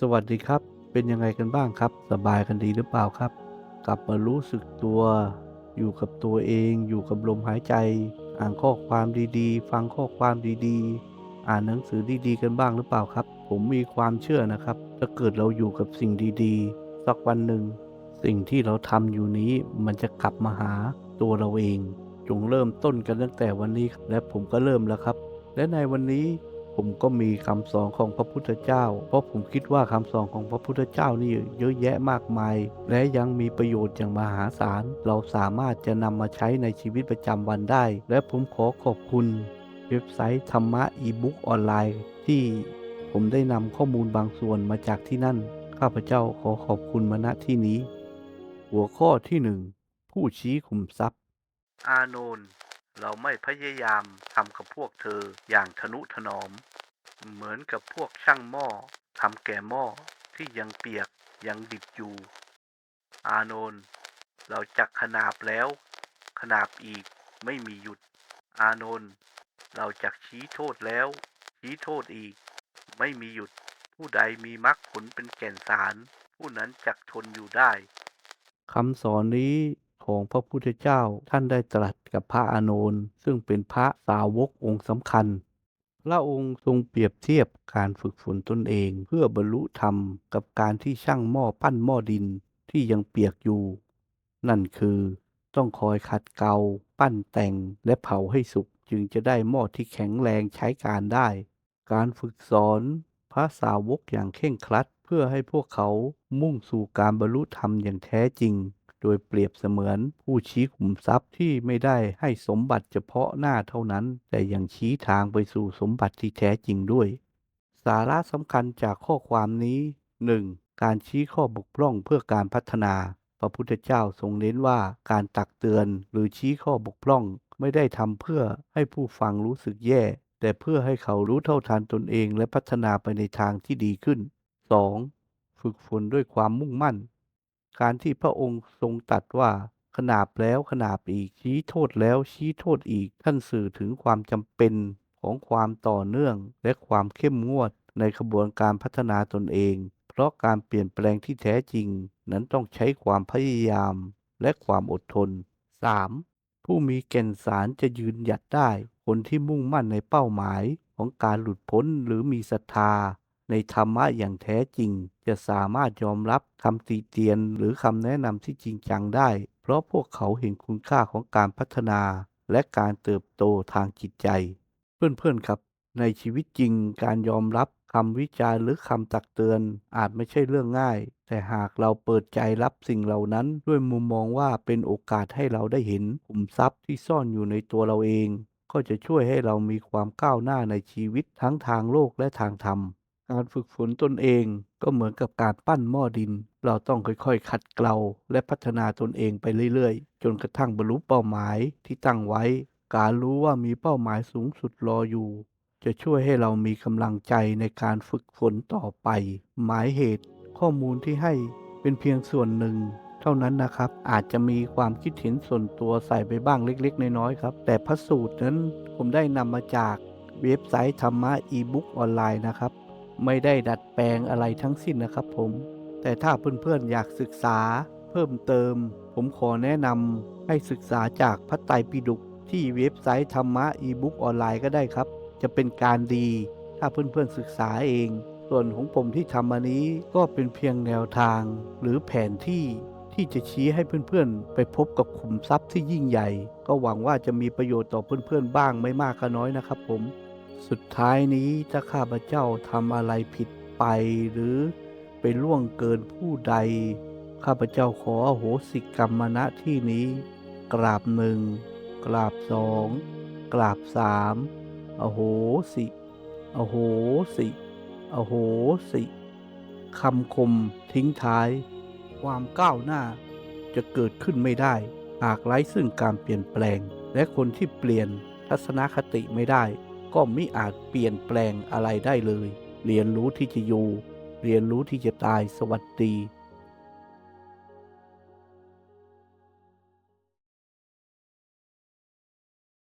สวัสดีครับ เป็นยังไงกันบ้างครับ สบายกันดีหรือเปล่าครับ กลับมารู้สึกตัว อยู่กับตัวเอง อยู่กับลมหายใจ อ่านข้อความดีๆ ฟังข้อความดีๆ อ่านหนังสือดีๆ กันบ้างหรือเปล่าครับ ผมมีความเชื่อนะครับ ถ้าเกิดเราอยู่กับสิ่งดีๆ สักวันหนึ่ง สิ่งที่เราทำอยู่นี้มันจะกลับมาหาตัวเราเอง จงเริ่มต้นกันตั้งแต่วันนี้ และผมก็เริ่มแล้วครับ และในวันนี้ ผมก็มีคำสอนของพระพุทธเจ้า เพราะผมคิดว่าคำสอนของพระพุทธเจ้านี่เยอะแยะมากมาย และยังมีประโยชน์อย่างมหาศาล เราสามารถจะนำมาใช้ในชีวิตประจำวันได้ และผมขอขอบคุณเว็บไซต์ธรรมะอีบุ๊กออนไลน์ ที่ผมได้นำข้อมูลบางส่วนมาจากที่นั่น ข้าพเจ้าขอขอบคุณมาณที่นี้ หัวข้อที่หนึ่งผู้ชี้ขุมทรัพย์ อานนท์ เราไม่พยายามทำกับพวกเธออย่างทนุถนอม เหมือนกับพวกช่างหม้อทำแก่หม้อที่ยังเปียกยังดิบอยู่ อานนท์เราจักขนาบแล้ว ขนาบอีกไม่มีหยุด อานนท์เราจักชี้โทษแล้ว ชี้โทษอีก ไม่มีหยุด ผู้ใดมีมรรคผลเป็นแก่นสาร ผู้นั้นจักทนอยู่ได้คำสอนนี้ ของพระพุทธเจ้าท่านได้ตรัสกับพระอานนท์ซึ่งเป็นพระสาวกองค์สำคัญพระองค์ทรงเปรียบเทียบการฝึกฝนตนเอง เพื่อบรรลุธรรมกับการที่ช่างหม้อปั้นหม้อดินที่ยังเปียกอยู่ นั่นคือต้องคอยขัดเกลาปั้นแต่งและเผาให้สุกจึงจะได้หม้อที่แข็งแรงใช้การได้ การฝึกสอนพระสาวกอย่างเคร่งครัด เพื่อให้พวกเขามุ่งสู่การบรรลุธรรมอย่างแท้จริง โดยเปรียบเสมือนผู้ชี้ขุมทรัพย์ที่ไม่ได้ให้สมบัติเฉพาะหน้าเท่านั้น แต่ยังชี้ทางไปสู่สมบัติที่แท้จริงด้วย สาระสำคัญจากข้อความนี้ 1. การชี้ข้อบกพร่องเพื่อการพัฒนา พระพุทธเจ้าทรงเน้นว่าการตักเตือนหรือชี้ข้อบกพร่องไม่ได้ทำเพื่อให้ผู้ฟังรู้สึกแย่ แต่เพื่อให้เขารู้เท่าทันตนเองและพัฒนาไปในทางที่ดีขึ้น 2. ฝึกฝนด้วยความมุ่งมั่น การที่พระองค์ทรงตรัสว่าขนาบแล้วขนาบอีกชี้โทษแล้วชี้โทษอีก ท่านสื่อถึงความจำเป็นของความต่อเนื่องและความเข้มงวดในขบวนการพัฒนาตนเอง เพราะการเปลี่ยนแปลงที่แท้จริง นั้นต้องใช้ความพยายามและความอดทน 3. ผู้มีแก่นสารจะยืนหยัดได้ คนที่มุ่งมั่นในเป้าหมายของการหลุดพ้นหรือมีศรัทธา ในธรรมะอย่างแท้จริง จะสามารถยอมรับคำติเตียนหรือคำแนะนำที่จริงจังได้ เพราะพวกเขาเห็นคุณค่าของการพัฒนา และการเติบโตทางจิตใจ เพื่อนๆครับ ในชีวิตจริงการยอมรับคำวิจารณ์หรือคำตักเตือนอาจไม่ใช่เรื่องง่าย แต่หากเราเปิดใจรับสิ่งเหล่านั้น ด้วยมุมมองว่าเป็นโอกาสให้เราได้เห็นขุมทรัพย์ที่ซ่อนอยู่ในตัวเราเอง ก็จะช่วยให้เรามีความก้าวหน้าในชีวิตทั้งทางโลกและทางธรรม การฝึกฝนตนเองก็เหมือนกับการปั้นหม้อดิน เราต้องค่อยๆ ขัดเกลาและพัฒนาตนเองไปเรื่อยๆ จนกระทั่งบรรลุเป้าหมายที่ตั้งไว้ การรู้ว่ามีเป้าหมายสูงสุดรออยู่ จะช่วยให้เรามีกำลังใจในการฝึกฝนต่อไป หมายเหตุ ข้อมูลที่ให้เป็นเพียงส่วนหนึ่ง เท่านั้นนะครับ อาจจะมีความคิดเห็นส่วนตัวใส่ไปบ้างเล็ก ๆ น้อยๆครับ แต่พระสูตรนั้นผมได้นำมาจากเว็บไซต์ธรรมะอีบุ๊กออนไลน์นะครับ ไม่ได้ดัดแปลงอะไรทั้งสิ้นนะครับผม แต่ถ้าเพื่อนๆอยากศึกษาเพิ่มเติม ผมขอแนะนำให้ศึกษาจากพระไตรปิฎกที่เว็บไซต์ธรรมะอีบุ๊กออนไลน์ก็ได้ครับ จะเป็นการดี ถ้าเพื่อนๆศึกษาเอง ส่วนของผมที่ทำมานี้ก็เป็นเพียงแนวทาง หรือแผนที่ที่จะชี้ให้เพื่อนๆ ไปพบกับขุมทรัพย์ที่ยิ่งใหญ่ ก็หวังว่าจะมีประโยชน์ต่อเพื่อนๆบ้างไม่มากก็น้อยนะครับผม สุดท้ายนี้ถ้าข้าพเจ้าทำอะไรผิดไป หรือไปล่วงเกินผู้ใด ข้าพเจ้าขออโหสิกรรมมาณที่นี้ กราบหนึ่งกราบสองกราบสามอโหสิ อโหสิ อโหสิคำคมทิ้งท้าย ความก้าวหน้าจะเกิดขึ้นไม่ได้ หากไร้ซึ่งการเปลี่ยนแปลง และคนที่เปลี่ยนทัศนคติไม่ได้ ก็ไม่อาจเปลี่ยนแปลงอะไรได้เลย เรียนรู้ที่จะอยู่ เรียนรู้ที่จะตายสวัสดี